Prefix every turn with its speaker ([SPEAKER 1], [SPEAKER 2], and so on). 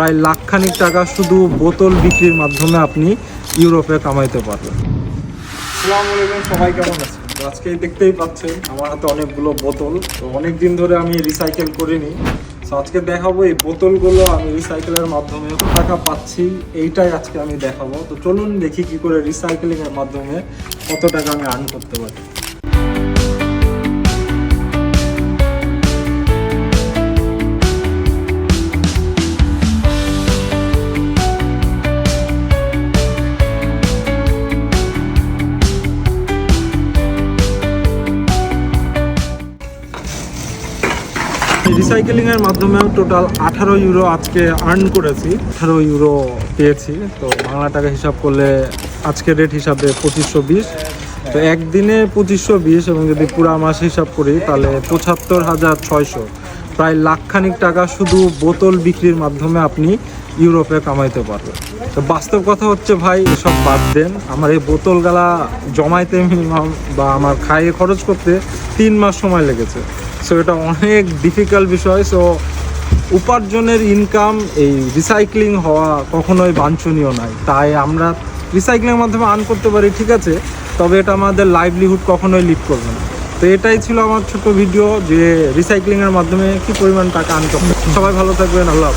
[SPEAKER 1] প্রায় লাখখানিক টাকা শুধু বোতল বিক্রির মাধ্যমে আপনি ইউরোপে কামাইতে পারবেন। আসসালামু আলাইকুম, সবাই কেমন আছেন? আজকে দেখতেই পাচ্ছেন, আমার হাতে অনেকগুলো বোতল। তো অনেক দিন ধরে আমি রিসাইকেল করিনি। তো আজকে দেখাবো এই বোতলগুলো আমি রিসাইকেলের মাধ্যমে টাকা পাচ্ছি, এইটাই আজকে আমি দেখাবো। তো চলুন দেখি কি করে রিসাইকেলিং এর মাধ্যমে কত টাকা আমি আর্ন করতে পারি। রিসাইকেলিং এর মাধ্যমে টোটাল আঠারো ইউরো আজকে আর্ন করেছি। আঠারো ইউরো পেয়েছি। তো বাংলা টাকা হিসাব করলে আজকের রেট হিসাবে পঁচিশশো বিশ। তো একদিনে পঁচিশশো বিশ এবং যদি পুরা মাস হিসাব করি, তাহলে পঁচাত্তর হাজার ছয়শো। প্রায় লাখখানিক টাকা শুধু বোতল বিক্রির মাধ্যমে আপনি ইউরোপে কামাইতে পারবেন। তো বাস্তব কথা হচ্ছে ভাই, এসব বাদ দেন। আমার এই বোতল গালা জমাইতে মিনিমাম বা আমার খাইয়ে খরচ করতে তিন মাস সময় লেগেছে। সো এটা অনেক ডিফিকাল্ট বিষয়। সো উপার্জনের ইনকাম এই রিসাইক্লিং হওয়া কখনোই বাঞ্ছনীয় নয়। তাই আমরা রিসাইক্লিংয়ের মাধ্যমে আর্ন করতে পারি, ঠিক আছে? তবে এটা আমাদের লাইভলিহুড কখনোই লিড করবে না। তো এটাই ছিল আমার ছোট ভিডিও যে রিসাইক্লিংয়ের মাধ্যমে কি পরিমাণ টাকা আনতে হবে। সবাই ভালো থাকবেন, আল্লাহ।